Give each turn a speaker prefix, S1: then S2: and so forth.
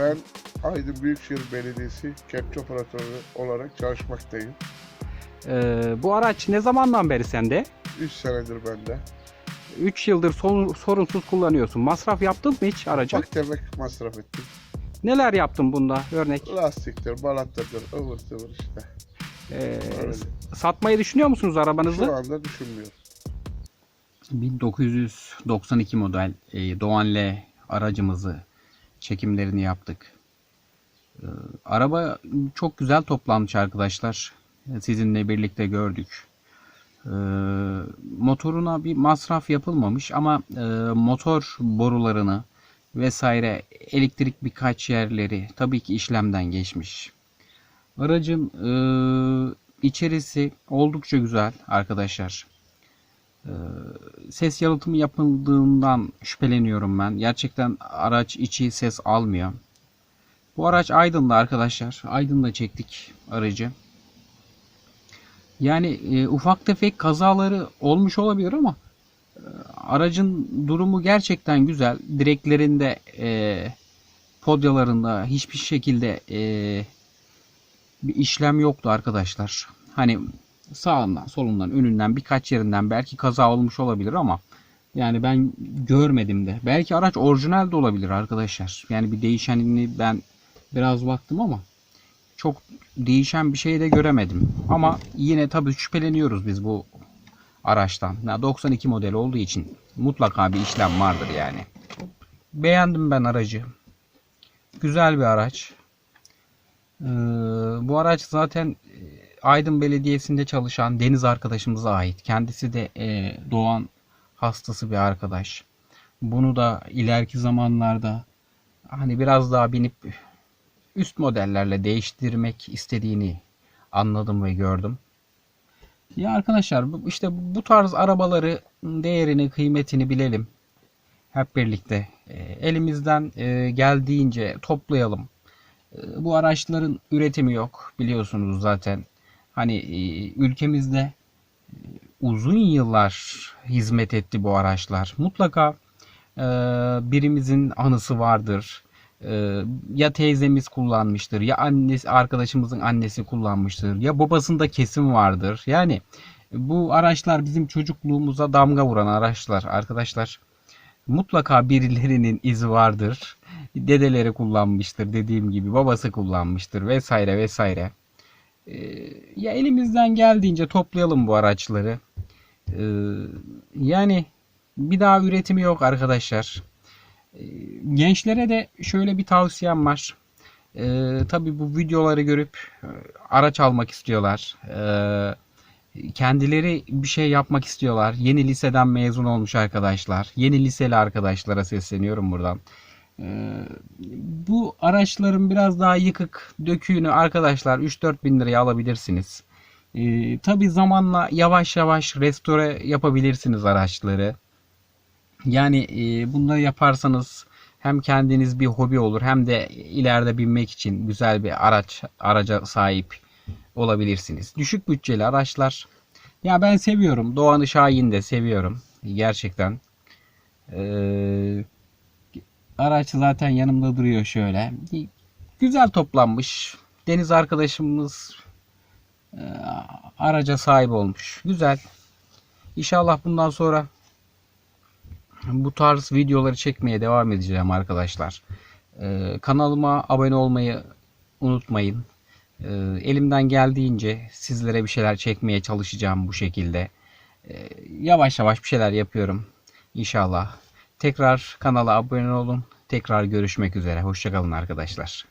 S1: Ben Aydın Büyükşehir Belediyesi kepçe operatörü olarak çalışmaktayım.
S2: Ee, bu araç ne zamandan beri sende?
S1: 3 senedir bende.
S2: 3 yıldır son- sorunsuz kullanıyorsun. Masraf yaptın mı hiç araca?
S1: Bak demek masraf ettim.
S2: Neler yaptın bunda örnek?
S1: Lastiktir, balattadır, ıvır zıvır işte.
S2: Ee,
S1: Öyle.
S2: satmayı düşünüyor musunuz arabanızı?
S1: Şu anda düşünmüyoruz.
S2: 1992 model e, Doğan L aracımızı çekimlerini yaptık. Ee, araba çok güzel toplanmış arkadaşlar. Sizinle birlikte gördük. Ee, motoruna bir masraf yapılmamış ama e, motor borularını vesaire elektrik birkaç yerleri tabii ki işlemden geçmiş. Aracın e, içerisi oldukça güzel arkadaşlar ses yalıtımı yapıldığından şüpheleniyorum ben. Gerçekten araç içi ses almıyor. Bu araç Aydın'da arkadaşlar. Aydın'da çektik aracı. Yani e, ufak tefek kazaları olmuş olabilir ama e, aracın durumu gerçekten güzel. Direklerinde, e, podyalarında hiçbir şekilde e, bir işlem yoktu arkadaşlar. Hani sağından, solundan, önünden birkaç yerinden belki kaza olmuş olabilir ama yani ben görmedim de. Belki araç orijinal de olabilir arkadaşlar. Yani bir değişenini ben biraz baktım ama çok değişen bir şey de göremedim. Ama yine tabii şüpheleniyoruz biz bu araçtan. Ya 92 model olduğu için mutlaka bir işlem vardır yani. Beğendim ben aracı. Güzel bir araç. Ee, bu araç zaten Aydın Belediyesi'nde çalışan Deniz arkadaşımıza ait. Kendisi de e, Doğan hastası bir arkadaş. Bunu da ileriki zamanlarda hani biraz daha binip üst modellerle değiştirmek istediğini anladım ve gördüm. Ya arkadaşlar işte bu tarz arabaları değerini, kıymetini bilelim. Hep birlikte E, elimizden e, geldiğince toplayalım. E, Bu araçların üretimi yok biliyorsunuz zaten. Hani e, ülkemizde e, uzun yıllar hizmet etti bu araçlar. Mutlaka e, birimizin anısı vardır. Ya teyzemiz kullanmıştır, ya annesi arkadaşımızın annesi kullanmıştır, ya babasında kesim vardır. Yani bu araçlar bizim çocukluğumuza damga vuran araçlar arkadaşlar. Mutlaka birilerinin izi vardır. Dedeleri kullanmıştır dediğim gibi babası kullanmıştır vesaire vesaire. Ee, ya elimizden geldiğince toplayalım bu araçları. Ee, yani bir daha üretimi yok arkadaşlar. Ee, gençlere de şöyle bir tavsiyem var. Ee, tabii bu videoları görüp e, araç almak istiyorlar. Ee, kendileri bir şey yapmak istiyorlar. Yeni liseden mezun olmuş arkadaşlar. Yeni liseli arkadaşlara sesleniyorum buradan. Ee, bu araçların biraz daha yıkık döküğünü arkadaşlar 3-4 bin liraya alabilirsiniz. Ee, Tabi zamanla yavaş yavaş restore yapabilirsiniz araçları. Yani e, bunları yaparsanız hem kendiniz bir hobi olur hem de ileride binmek için güzel bir araç araca sahip olabilirsiniz. Düşük bütçeli araçlar. Ya ben seviyorum. Doğan'ı Şahin de seviyorum. Gerçekten. Ee, araç zaten yanımda duruyor şöyle. Güzel toplanmış. Deniz arkadaşımız e, araca sahip olmuş. Güzel. İnşallah bundan sonra bu tarz videoları çekmeye devam edeceğim arkadaşlar. Ee, kanalıma abone olmayı unutmayın. Ee, elimden geldiğince sizlere bir şeyler çekmeye çalışacağım bu şekilde. Yavaş yavaş bir şeyler yapıyorum. İnşallah. Tekrar kanala abone olun. Tekrar görüşmek üzere. Hoşçakalın arkadaşlar.